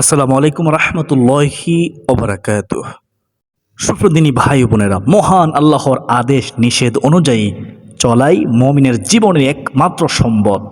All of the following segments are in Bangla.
আসসালামু আলাইকুম রহমতুল্লাহি ওবরাকাত সুপ্রদিনী ভাই বোনেরা, মহান আল্লাহর আদেশ, নিষেধ অনুযায়ী চলাই মমিনের জীবনের একমাত্র সম্বদ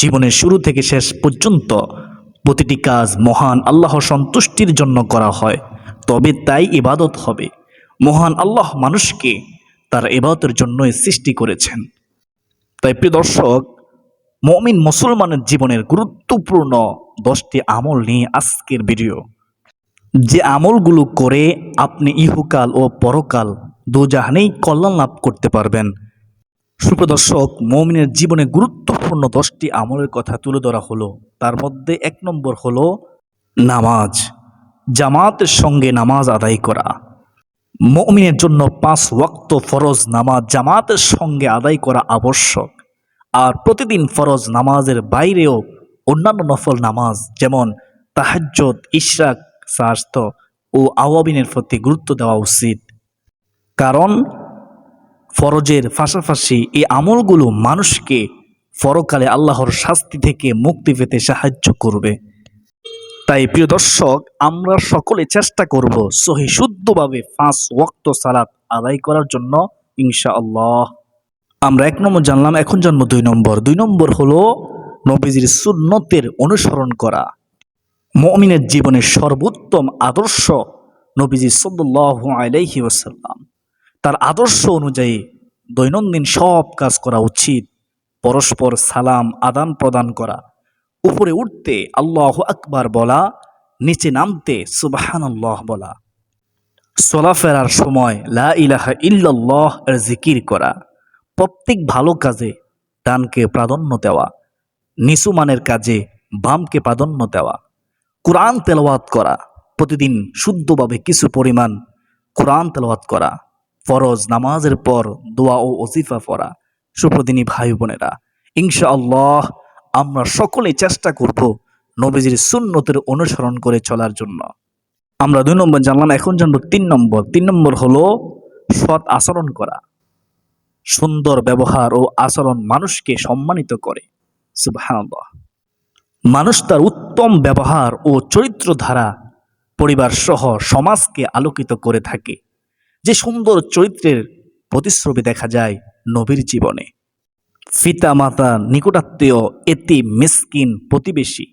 জীবনের শুরু থেকে শেষ পর্যন্ত প্রতিটি কাজ মহান আল্লাহ সন্তুষ্টির জন্য করা হয়, তবে তাই ইবাদত হবে। মহান আল্লাহ মানুষকে তার ইবাদতের জন্যই সৃষ্টি করেছেন। তাই প্রিয় দর্শক মমিন মুসলমানের জীবনের গুরুত্বপূর্ণ দশটি আমল নিয়ে আজকের ভিডিও। যে আমলগুলো করে আপনি ইহুকাল ও পরকাল দুজাহানেই কল্যাণ লাভ করতে পারবেন। সুপ্রদর্শক, মমিনের জীবনে গুরুত্বপূর্ণ দশটি আমলের কথা তুলে ধরা হলো। তার মধ্যে এক নম্বর হলো নামাজ। জামাতের সঙ্গে নামাজ আদায় করা। মমিনের জন্য পাঁচ ওয়াক্ত ফরজ নামাজ জামাতের সঙ্গে আদায় করা আবশ্যক। আর প্রতিদিন ফরজ নামাজের বাইরেও অন্যান্য নফল নামাজ, যেমন তাহাজ্জত ইশরাক স্বাস্থ্য ও আওয়াবিনের প্রতি গুরুত্ব দেওয়া উচিত। কারণ ফরজের পাশাপাশি এই আমলগুলো মানুষকে পরকালে আল্লাহর শাস্তি থেকে মুক্তি পেতে সাহায্য করবে। তাই প্রিয় দর্শক, আমরা সকলে চেষ্টা করব সহি শুদ্ধভাবে পাঁচ ওয়াক্ত সালাত আদায় করার জন্য, ইনশাআল্লাহ। আমরা এক নম্বর জানলাম, এখন জন্ম দুই নম্বর। দুই নম্বর হলো নবীজির সুন্নতের অনুসরণ করা। মমিনের জীবনের সর্বোত্তম আদর্শ নবীজি সাল্লাহ আলাইহি ওসাল্লাম তার আদর্শ অনুযায়ী দৈনন্দিন সব কাজ করা উচিত। পরস্পর সালাম, আদান প্রদান করা। উপরে উঠতে আল্লাহ আকবার বলা, নিচে নামতে সুবাহান বলা। চলাফেরার সময় লা ইলাহা ইল্লাল্লাহ এর জিকির করা। প্রত্যেক ভালো কাজে ডানকে প্রাধান্য দেওয়া, নিসুমানের কাজে বামকে প্রাধান্য দেওয়া। কোরআন তেলাওয়াত করা, প্রতিদিন শুদ্ধভাবে কিছু পরিমাণ কোরআন তেলাওয়াত করা, ফরজ নামাজের পর দোয়া ও ওজিফা পড়া। সুপ্রদিনী ভাই বোনেরা ইনশা আল্লাহ আমরা সকলেই চেষ্টা করব নবীজির সুন্নতের অনুসরণ করে চলার জন্য। আমরা দুই নম্বর জানলাম, এখন জানব তিন নম্বর। তিন নম্বর হলো সৎ আচরণ করা। সুন্দর ব্যবহার ও আচরণ মানুষকে সম্মানিত করে। মানুষ তার উত্তম ব্যবহার ও চরিত্র ধারা পরিবার সহ সমাজকে আলোকিত করে থাকে। যে সুন্দর চরিত্রের প্রতিশ্রুতি দেখা যায় নবীর জীবনে। পিতা মাতা নিকটাত্মীয় এতি মিসকিন, প্রতিবেশী,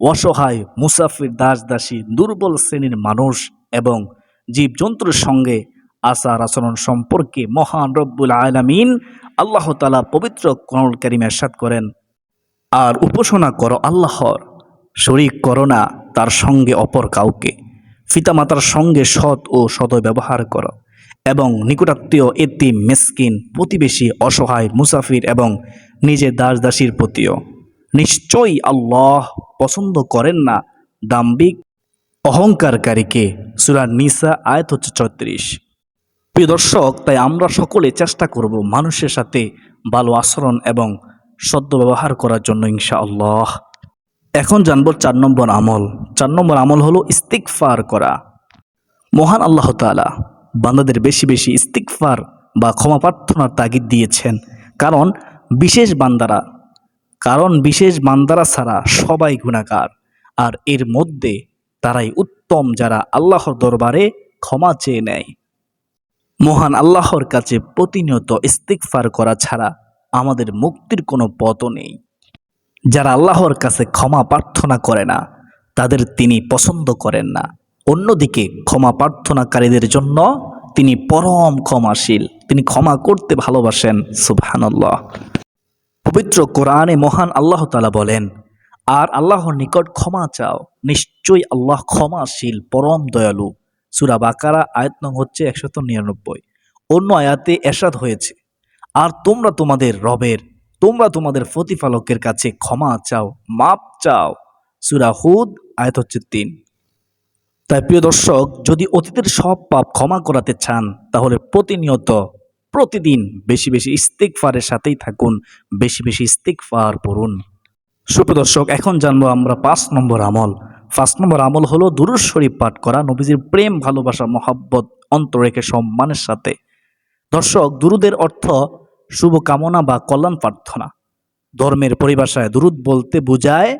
অসহায়, মুসাফির দাস দাসী দুর্বল শ্রেণির মানুষ এবং জীবজন্তুর সঙ্গে আচার আচরণ সম্পর্কে মহান রব্বুল আলামিন আল্লাহ তালা পবিত্র কনল কারিম এরশাদ করেন। আর উপাসনা করো আল্লাহর, শরিক করো না তার সঙ্গে অপর কাউকে। পিতামাতার সঙ্গে সৎ ও সদ ব্যবহার করো এবং নিকটাত্মীয় এতি মেসকিন, প্রতিবেশী, অসহায়, মুসাফির এবং নিজের দাস দাসীর প্রতিও। নিশ্চয়ই আল্লাহ পছন্দ করেন না দাম্বিক অহংকারকারীকে। সুরা নিসা আয়াত হচ্ছে ছত্রিশ প্রিয় দর্শক, তাই আমরা সকলে চেষ্টা করব মানুষের সাথে ভালো আচরণ এবং সদ্য ব্যবহার করার জন্য ইনশা আল্লাহ এখন জানব চার নম্বর আমল। চার নম্বর আমল হলো ইস্তিকফার করা। মহান আল্লাহ তালা বান্দাদের বেশি বেশি ইস্তিকফার বা ক্ষমা প্রার্থনার তাগিদ দিয়েছেন। কারণ, বিশেষ বান্দারা, কারণ বিশেষ বান্দারা ছাড়া সবাই গুণাকার আর এর মধ্যে তারাই উত্তম যারা আল্লাহর দরবারে ক্ষমা চেয়ে নেয়। মহান আল্লাহর কাছে প্রতিনিয়ত ইস্তিকফার করা ছাড়া আমাদের মুক্তির কোনো পথও নেই। যারা আল্লাহর কাছে ক্ষমা প্রার্থনা করে না, তাদের তিনি পছন্দ করেন না। অন্যদিকে ক্ষমা প্রার্থনাকারীদের জন্য তিনি পরম ক্ষমাশীল। তিনি ক্ষমা করতে ভালোবাসেন, সুবহানাল্লাহ। পবিত্র কোরআনে মহান আল্লাহ তালা বলেন, আর আল্লাহর নিকট ক্ষমা চাও, নিশ্চয়ই আল্লাহ ক্ষমাশীল, পরম দয়ালু। সুরা বাকারা, আয়াত নং হচ্ছে একশত নিরানব্বই। অন্য আয়াতে এরশাদ হয়েছে, আর তোমরা তোমাদের রবের, তোমরা তোমাদের প্রতিপালকের কাছে ক্ষমা চাও, মাপ চাও। সুরা হুদ, আয়াত হচ্ছে তিন। তাই প্রিয় দর্শক, যদি অতীতের সব পাপ ক্ষমা করাতে চান, তাহলে প্রতিনিয়ত, প্রতিদিন বেশি বেশি ইস্তিকফারের সাথেই থাকুন, বেশি বেশি ইস্তিকফার পড়ুন। সুপ্রিয় দর্শক, এখন জানব আমরা পাঁচ নম্বর আমল পাঁচ নম্বর আমল হলো দুরুজ শরীফ পাঠ করা, নবীজির প্রেম, ভালোবাসা, মহাব্বত অন্তর রেখে সম্মানের সাথে। দর্শক, দুরুদের অর্থ শুভকামনা বা কল্যাণ প্রার্থনা। ধর্মের পরিভাষায় দুরুদ বলতে বোঝায়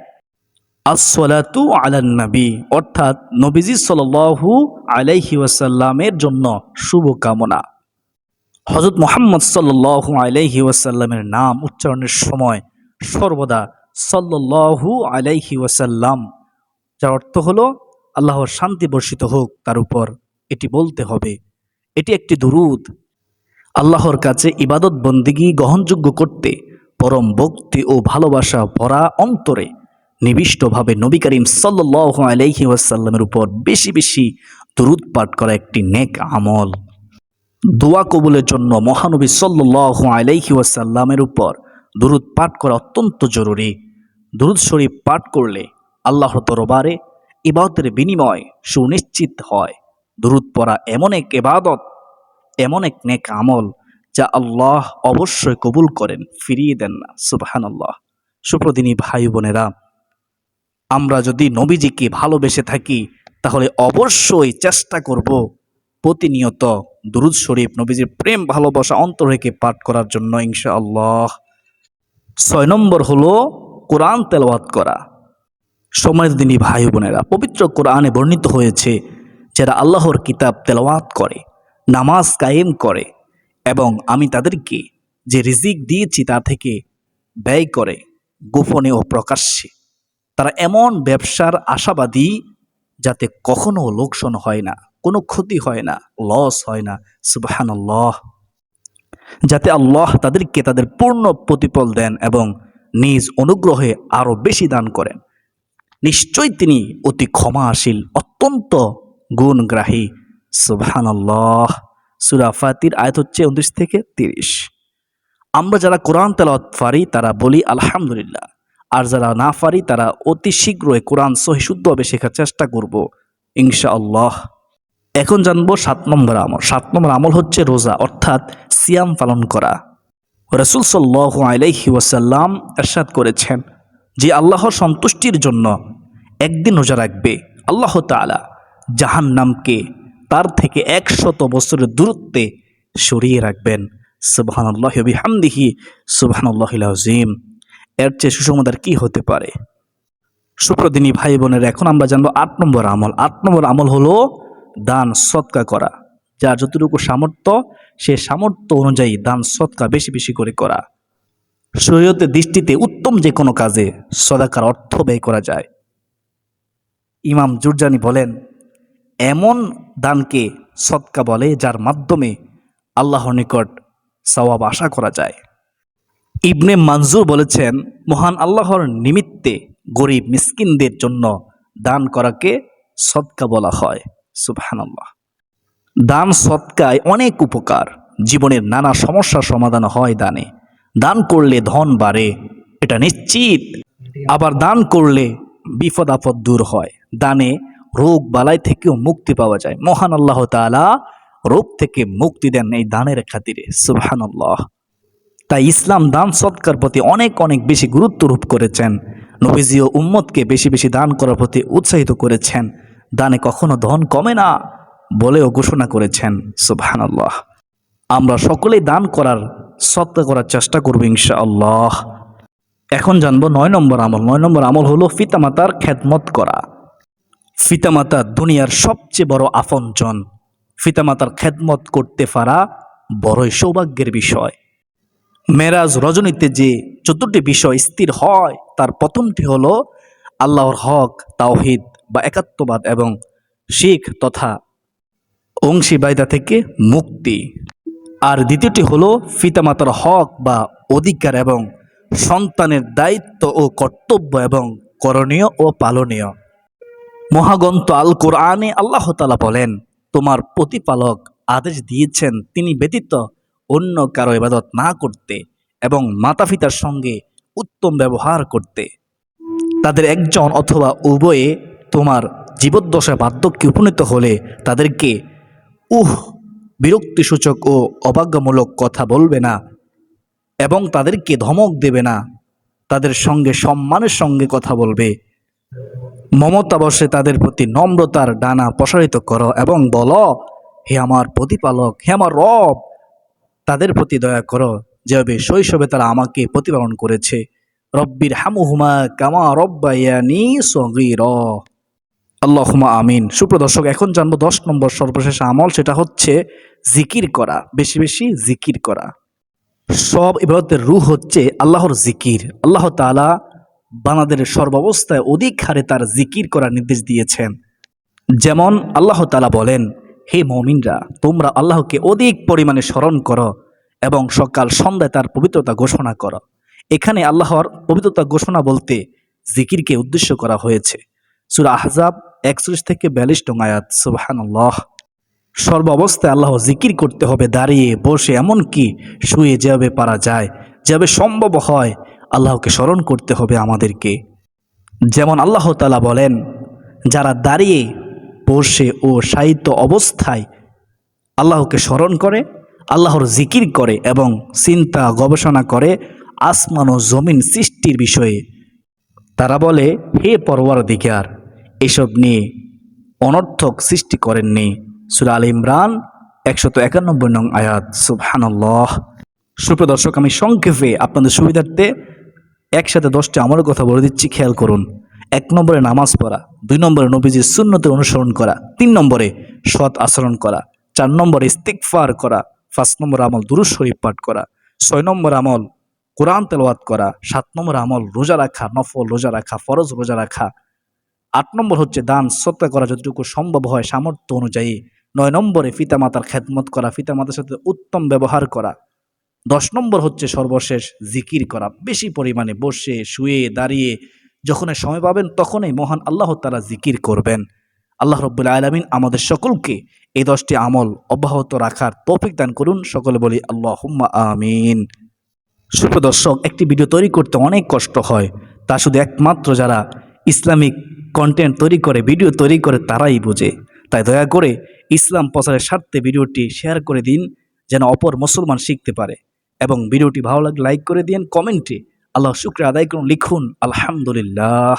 আসলাতু আলান নবী অর্থাৎ নবীজি সাল্লাল্লাহু আলাইহি ওয়াসাল্লামের জন্য শুভকামনা। হজরত মোহাম্মদ সাল্লাল্লাহু আলাইহি ওয়াসাল্লামের নাম উচ্চারণের সময় সর্বদা সাল্লাল্লাহু আলাইহি ওয়াসাল্লাম যার অর্থ হলো, আল্লাহর শান্তি বর্ষিত হোক তার উপর। এটি বলতে হবে। এটি একটি দুরুদ। আল্লাহর কাছে ইবাদত বন্দিগি গ্রহণযোগ্য করতে, পরম ভক্তি ও ভালোবাসা ভরা অন্তরে নিবিষ্টভাবে নবী করিম সাল্লাল্লাহু আলাইহি ওয়াসাল্লামের উপর বেশি বেশি দুরুদ পাঠ করা একটি নেক আমল। দোয়া কবুলের জন্য মহানবী সাল্লাল্লাহু আলাইহি ওয়াসাল্লামের উপর দুরুদ পাঠ করা অত্যন্ত জরুরি। দুরুদ শরীফ পাঠ করলে আল্লাহর দরবারে ইবাদতের বিনিময় সুনিশ্চিত হয়। দুরুদ পড়া এমন এক এবাদত এমন এক নেক আমল যা আল্লাহ অবশ্যই কবুল করেন, ফিরিয়ে দেন না। সুবাহান আল্লাহ সুপ্রদিনী ভাই বোনেরা, আমরা যদি নবীজিকে ভালোবেসে থাকি, তাহলে অবশ্যই চেষ্টা করব প্রতিনিয়ত দুরুদ শরীফ, নবীজির প্রেম, ভালোবাসা অন্তর রেখে পাঠ করার জন্য ইনশা আল্লাহ ছয় নম্বর হলো কোরআন তেলাওয়াত করা। সময়ের দিনী ভাই বোনেরা, পবিত্র কোরআনে বর্ণিত হয়েছে যারা আল্লাহর কিতাব তেলাওয়াত করে, নামাজ কায়েম করে এবং আমি তাদেরকে যে রিজিক দিয়েছি তা থেকে ব্যয় করে গোপনে ও প্রকাশ্যে, তারা এমন ব্যবসার আশাবাদী যাতে কখনো লোকসান হয় না, কোনো ক্ষতি হয় না লস হয় না সুবাহান যাতে আল্লাহ তাদেরকে তাদের পূর্ণ প্রতিফল দেন এবং নিজ অনুগ্রহে আরও বেশি দান করেন। নিশ্চয়ই তিনি অতি ক্ষমাশীল, অত্যন্ত গুণগ্রাহী। সুবহান আল্লাহ সুরা ফাতির আয়াত হচ্ছে উনত্রিশ থেকে তিরিশ। আমরা যারা কোরআন তেলাওয়াত পারি, তারা বলি আলহামদুলিল্লাহ। আর যারা না পারি, তারা অতি শীঘ্রই কোরআন সহিশুদ্ধভাবে শেখার চেষ্টা করব ইনশা আল্লাহ এখন জানব সাত নম্বর আমল। সাত নম্বর আমল হচ্ছে রোজা, অর্থাৎ সিয়াম পালন করা। রসুল সাল্লাহ আলাইহি ওয়াসাল্লাম এরশাদ করেছেন যে, আল্লাহর সন্তুষ্টির জন্য একদিন রোজা রাখবে। আল্লাহ তালা জাহান নামকে তার থেকে একশত বছরের দূরত্বে সরিয়ে রাখবেন। সুবাহান্লাহ বিহামদিহি। সুবাহান্লাহ আজিম এর চেয়ে সুসমাদার কি হতে পারে? সুপ্রদিনী ভাই বোনের, এখন আমরা জানব আট নম্বর আমল। আট নম্বর আমল হলো দান সৎকা করা। যার যতটুকু সামর্থ্য, সে সামর্থ্য অনুযায়ী দান সৎকা বেশি বেশি করে করা। শরীয়তের দৃষ্টিতে উত্তম যে কোনো কাজে সদাকার অর্থ ব্যয় করা যায়। ইমাম জুরজানি বলেন, এমন দানকে সৎকা বলে যার মাধ্যমে আল্লাহর নিকট সওয়াব আশা করা যায়। ইবনে মানজুর বলেছেন, মহান আল্লাহর নিমিত্তে গরিব মিসকিনদের জন্য দান করাকে সৎকা বলা হয়। সুবহানাল্লাহ। দান সৎকায় অনেক উপকার। জীবনের নানা সমস্যার সমাধান হয় দানে। দান করলে ধন বাড়ে, এটা নিশ্চিত। আবার দান করলে বিপদ আপদ দূর হয়। দানে রোগ বালাই থেকেও মুক্তি পাওয়া যায়। মহান আল্লাহ তাআলা রোগ থেকে মুক্তি দেন এই দানের খাতিরে। সুবহানাল্লাহ। তাই ইসলাম দান সৎকার প্রতি অনেক অনেক বেশি গুরুত্ব রূপ করেছেন। নবীজি ও উম্মতকে বেশি বেশি দান করার প্রতি উৎসাহিত করেছেন। দানে কখনো ধন কমে না বলেও ঘোষণা করেছেন। সুবহানাল্লাহ। আমরা সকলেই দান করার সৎকা করার চেষ্টা করব ইনশা আল্লাহ এখন জানব নয় নম্বর আমল। নয় নম্বর আমল হলো পিতামাতার খেদমত করা। পিতামাতা দুনিয়ার সবচেয়ে বড় আপনজন। পিতামাতার খেদমত করতে পারা বড়ই সৌভাগ্যের বিষয়। মেরাজ রজনীতে যে চতুর্থটি বিষয় স্থির হয়, তার প্রথমটি হল আল্লাহর হক, তাওহিদ বা একাত্মবাদ এবং শিখ তথা অংশীবায়দা থেকে মুক্তি। আর দ্বিতীয়টি হল ফিতামাতার হক বা অধিকার এবং সন্তানের দায়িত্ব ও কর্তব্য এবং করণীয় ও পালনীয়। মহাগন্ত আল কোরআনে আল্লাহ তালা বলেন, তোমার প্রতিপালক আদেশ দিয়েছেন, তিনি ব্যতীত অন্য কারও ইবাদত না করতে এবং মাতা পিতার সঙ্গে উত্তম ব্যবহার করতে। তাদের একজন অথবা উভয়ে তোমার জীবদ্দশায় বার্ধক্যে উপনীত হলে তাদেরকে উহ, বিরক্তিসূচক ও অবাজ্ঞামূলক কথা বলবে না এবং তাদেরকে ধমক দেবে না। তাদের সঙ্গে সম্মানের সঙ্গে কথা বলবে। মমতা বসে তাদের প্রতি নম্রতার ডানা প্রসারিত করো এবং বলো, হে আমার প্রতিপালক, হে আমার রব, তাদের প্রতি দয়া করো। যেভাবে শৈশবে তারা আমাকে প্রতিপালন করেছে। রব্বির হামুহুমা কামা রব্বায়ানি সগীর। আল্লাহুমা আমিন। সুপ্রদর্শক এখন জানব দশ নম্বর সর্বশেষ আমল, সেটা হচ্ছে জিকির করা। বেশি বেশি জিকির করা। সব ইবাদতের রূহ হচ্ছে আল্লাহর জিকির। আল্লাহ তাআলা বানাদের সর্বাবস্থায় অধিক হারে তার জিকির করার নির্দেশ দিয়েছেন। যেমন আল্লাহ তালা বলেন, হে মমিনরা, তোমরা আল্লাহকে অধিক পরিমাণে স্মরণ করো এবং সকাল সন্ধ্যায় তার পবিত্রতা ঘোষণা করো। এখানে আল্লাহর পবিত্রতা ঘোষণা বলতে জিকিরকে উদ্দেশ্য করা হয়েছে। সুরা আহজাব একচল্লিশ থেকে বিয়াল্লিশ আয়াত, সুবহানাল্লাহ। সর্ব অবস্থায় আল্লাহ জিকির করতে হবে, দাঁড়িয়ে বসে, এমনকি শুয়ে যেভাবে পারা যায়, যেভাবে সম্ভব হয় আল্লাহকে স্মরণ করতে হবে আমাদেরকে। যেমন আল্লাহ তালা বলেন, যারা দাঁড়িয়ে, বসে ও সাহিত্য অবস্থায় আল্লাহকে স্মরণ করে, আল্লাহর জিকির করে এবং চিন্তা গবেষণা করে আসমান ও জমিন সৃষ্টির বিষয়ে, তারা বলে, হে পরওয়ার দিগার এসব নিয়ে অনর্থক সৃষ্টি করেননি। সুরা আল ইমরান, একশত একানব্বই নং আয়াত। সুবহানাল্লাহ। সুপ্রদর্শক আমি সংক্ষেপে আপনাদের সুবিধার্থে একসাথে দশটি আমার কথা বলে দিচ্ছি, খেয়াল করুন। এক নম্বরে নামাজ পড়া, দুই নম্বরে নবীজির সুন্নতের অনুসরণ করা, তিন নম্বরে সৎ আচরণ করা, চার নম্বরে ইস্তিকফার করা, পাঁচ নম্বর আমল দুরুজ শরীফ পাঠ করা, ছয় নম্বর আমল কোরআন তেলাওয়াত করা, সাত নম্বর আমল রোজা রাখা, নফল রোজা রাখা, ফরজ রোজা রাখা। আট নম্বর হচ্ছে দান সত্যা করা যতটুকু সম্ভব হয় সামর্থ্য অনুযায়ী। নয় নম্বরে পিতামাতার খেদমত করা, পিতামাতার সাথে উত্তম ব্যবহার করা। দশ নম্বর হচ্ছে সর্বশেষ জিকির করা। বেশি পরিমাণে বসে, শুয়ে, দাঁড়িয়ে যখন সময় পাবেন তখনই মহান আল্লাহ তারা জিকির করবেন। আল্লাহ রব্বুল আলমিন আমাদের সকলকে এই দশটি আমল অব্যাহত রাখার তৌফিক দান করুন। সকলে বলি আল্লাহ আমিন। সুপ্রদর্শক একটি ভিডিও তৈরি করতে অনেক কষ্ট হয়। তা শুধু একমাত্র যারা ইসলামিক কন্টেন্ট তৈরি করে, ভিডিও তৈরি করে তারাই বোঝে। তাই দয়া করে ইসলাম প্রচারের স্বার্থে ভিডিওটি শেয়ার করে দিন, যেন অপর মুসলমান শিখতে পারে। এবং ভিডিওটি ভালো লাগলে লাইক করে দিন কমেন্টে আল্লাহ শুক্র আদায় করুন লিখুন আলহামদুলিল্লাহ।